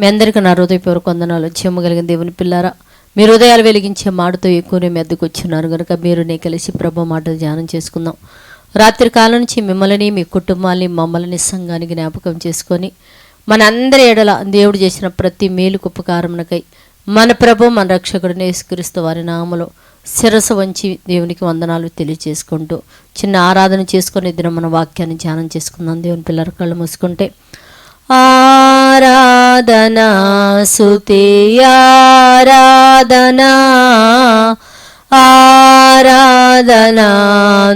మీ అందరికీ నా హృదయపూర్వక వందనాలు. చెమ్మగలిగిన దేవుని పిల్లారా మీ హృదయాలు వెలిగించే మాటతో ఎక్కువనే మెద్దకు వచ్చినారు. కనుక మీరు నే కలిసి ప్రభు మాట ధ్యానం చేసుకుందాం. రాత్రి కాలం నుంచి మిమ్మల్ని మీ కుటుంబాన్ని మమ్మల్ని సంఘానికి జ్ఞాపకం చేసుకొని మన అందరి ఎడల దేవుడు చేసిన ప్రతి మేలుకు ఉపకారమునకై మన ప్రభు మన రక్షకుడిని యేసుక్రీస్తు వారి నామలో శిరస వంచి దేవునికి వందనాలు తెలియజేసుకుంటూ చిన్న ఆరాధన చేసుకొని ఇద్దరు మన వాక్యాన్ని ధ్యానం చేసుకుందాం. దేవుని పిల్లల కళ్ళు మూసుకుంటే ఆరాధనా సుతి ఆరాధనా ఆరాధనా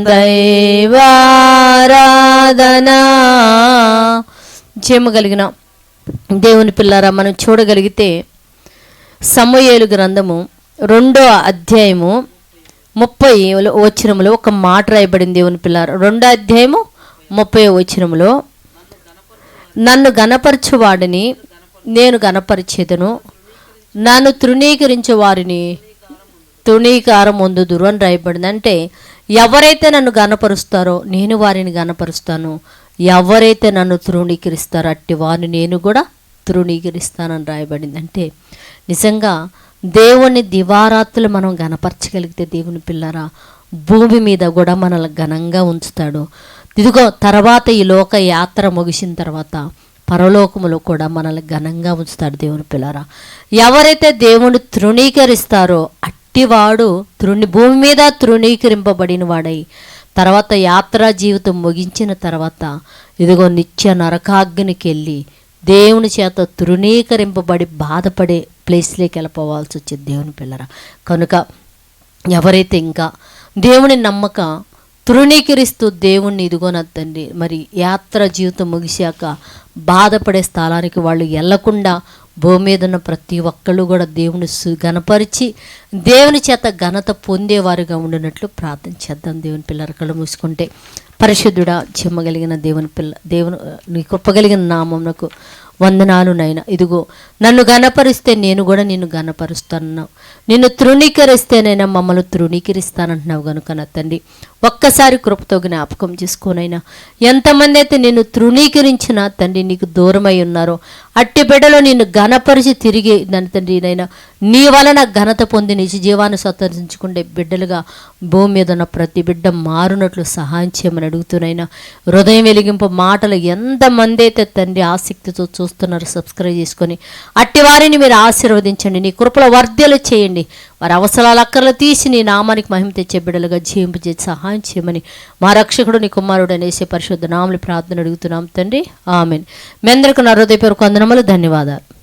దైవారాధనా. కలిగిన దేవుని పిల్లారా మనం చూడగలిగితే సమూయేలు గ్రంథము రెండో అధ్యాయము ముప్పై వచనములో ఒక మాట రాయబడింది దేవుని పిల్లారా. రెండో అధ్యాయము ముప్పై వచనములో నన్ను గనపరచువాడిని నేను గనపరిచేదను నన్ను తృణీకరించే వారిని తృణీకారం పొందుదురు అని రాయబడింది. అంటే ఎవరైతే నన్ను గనపరుస్తారో నేను వారిని గనపరుస్తాను ఎవరైతే నన్ను తృణీకరిస్తారో అట్టి వారిని నేను కూడా తృణీకరిస్తానని రాయబడింది. అంటే నిజంగా దేవుని దివారాత్రులు మనం గనపరచగలిగితే దేవుని పిల్లరా భూమి మీద కూడా మనల్ని ఘనంగా ఉంచుతాడు. ఇదిగో తర్వాత ఈ లోక యాత్ర ముగిసిన తర్వాత పరలోకములో కూడా మనల్ని ఘనంగా ఉంచుతాడు దేవుని పిల్లరా. ఎవరైతే దేవుని తృణీకరిస్తారో అట్టివాడు తృణి భూమి మీద తృణీకరింపబడిన వాడై తర్వాత యాత్రా జీవితం ముగించిన తర్వాత ఇదిగో నిత్య నరకాగ్నికి వెళ్ళి దేవుని చేత తృణీకరింపబడి బాధపడే ప్లేస్లోకి వెళ్ళిపోవాల్సి వచ్చేది దేవుని పిల్లరా. కనుక ఎవరైతే ఇంకా దేవుని నమ్మక తృణీకరిస్తూ దేవుణ్ణి ఇదిగోనద్దండి మరి యాత్ర జీవితం ముగిశాక బాధపడే స్థలానికి వాళ్ళు వెళ్ళకుండా భూమి మీద ఉన్న ప్రతి ఒక్కళ్ళు కూడా దేవుని సు గనపరిచి దేవుని చేత ఘనత పొందేవారుగా ఉండినట్లు ప్రార్థన చేద్దాం దేవుని పిల్లల కళ్ళు మూసుకుంటే. పరిశుద్ధుడా చిమ్మగలిగిన దేవుని పిల్ల దేవుని కృపగలిగిన నామమునకు వందనాలు నైనా ఇదిగో నన్ను గనపరిస్తే నేను కూడా నిన్ను గనపరుస్తాను నిన్ను తృణీకరిస్తేనైనా మమ్మల్ని తృణీకరిస్తానంటున్నావు కనుక నా తండ్రి. ఒక్కసారి కృపతో జ్ఞాపకం చేసుకోనైనా ఎంతమంది అయితే నిన్ను తృణీకరించిన తండ్రి నీకు దూరమై ఉన్నారో అట్టి బిడ్డలో నిన్ను ఘనపరిచి తిరిగి దాని తండ్రి నైనా నీ వలన ఘనత పొంది నిజ జీవాన్ని స్వతంత్రించుకుంటే బిడ్డలుగా భూమి మీద ఉన్న ప్రతి బిడ్డ మారునట్లు సహాయం చేయమని అడుగుతున్నాయినా హృదయం వెలిగింపు మాటలు ఎంతమంది అయితే తండ్రి ఆసక్తితో చూస్తున్నారు సబ్స్క్రైబ్ చేసుకొని. అట్టి వారిని మీరు ఆశీర్వదించండి నీ కృపల వర్ధ్యలు చేయండి. వారి అవసరాల అక్కర్లు తీసి నీ నామానికి మహిమ తెచ్చే బిడ్డలుగా జీవింపజేసి సహాయం చేయమని మా రక్షకుడు నీ కుమారుడు అనేసి పరిశుద్ధ నామని ప్రార్థన అడుగుతున్నాం తండ్రి. ఆమెన్. మీ అందరికీ నా హృదయపూర్వక వందనములు ధన్యవాదాలు.